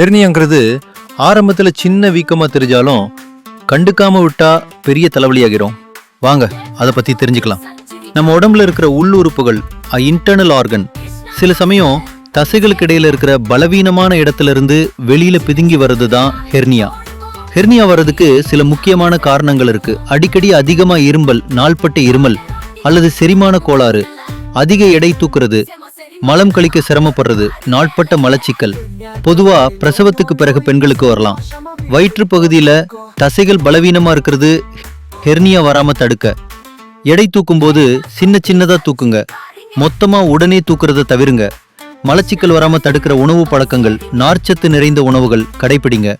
ஹெர்னியாங்கிறது ஆரம்பத்தில் சின்ன வீக்கமாக தெரிஞ்சாலும் கண்டுக்காம விட்டா பெரிய தலைவலியாகிறோம் வாங்க அதை பற்றி தெரிஞ்சுக்கலாம். நம்ம உடம்புல இருக்கிற உள்ளுறுப்புகள் இன்டர்னல் ஆர்கன் சில சமயம் தசைகளுக்கு இடையில இருக்கிற பலவீனமான இடத்துல இருந்து வெளியில பிதுங்கி வர்றது தான் ஹெர்னியா. ஹெர்னியா வர்றதுக்கு சில முக்கியமான காரணங்கள் இருக்கு. அடிக்கடி அதிகமா இரும்பல் நாள்பட்ட இருமல் அல்லது செரிமான கோளாறு அதிக எடை தூக்குறது மலம் கழிக்க சிரமப்படுறது நாட்பட்ட மலச்சிக்கல். பொதுவா பிரசவத்துக்கு பிறகு பெண்களுக்கு வரலாம். வயிற்று பகுதியில தசைகள் பலவீனமா இருக்கிறது ஹெர்னியா வராம தடுக்க. எடை தூக்கும் போது சின்ன சின்னதா தூக்குங்க. மொத்தமா உடனே தூக்குறத தவிருங்க. மலச்சிக்கல் வராம தடுக்கிற உணவு பழக்கங்கள் நார்ச்சத்து நிறைந்த உணவுகள் கடைபிடிங்க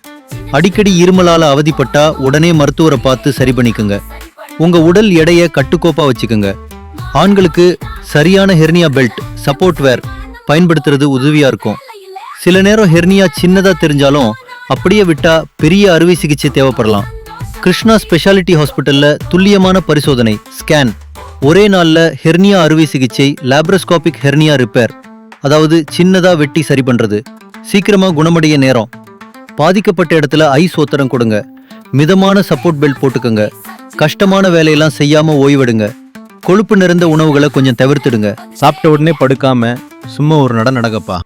அடிக்கடி இருமலால அவதிப்பட்டா உடனே மருத்துவரை பார்த்து சரி பண்ணிக்குங்க. உங்க உடல் எடையை கட்டுக்கோப்பா வச்சுக்கோங்க. ஆண்களுக்கு சரியான ஹெர்னியா பெல்ட் சப்போர்ட் வேர் பயன்படுத்துறது உதவியாக இருக்கும். சில நேரம் ஹெர்னியா சின்னதாக தெரிஞ்சாலும் அப்படியே விட்டால் பெரிய அறுவை சிகிச்சை தேவைப்படலாம். கிருஷ்ணா ஸ்பெஷாலிட்டி ஹாஸ்பிட்டலில் துல்லியமான பரிசோதனை ஸ்கேன். ஒரே நாளில் ஹெர்னியா அறுவை சிகிச்சை லேப்ரோஸ்கோபிக் ஹெர்னியா ரிப்பேர். அதாவது சின்னதாக வெட்டி சரி பண்ணுறது சீக்கிரமாக குணமடைய நேரம். பாதிக்கப்பட்ட இடத்துல ஐஸ் ஒத்தரம் கொடுங்க. மிதமான சப்போர்ட் பெல்ட் போட்டுக்கோங்க. கஷ்டமான வேலையெல்லாம் செய்யாமல் ஓய்வெடுங்க. கொழுப்பு நிறைந்த உணவுகளை கொஞ்சம் தவிர்த்துடுங்க. சாப்பிட்ட உடனே படுக்காம சும்மா ஒரு நட நடக்கப்பா.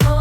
oh.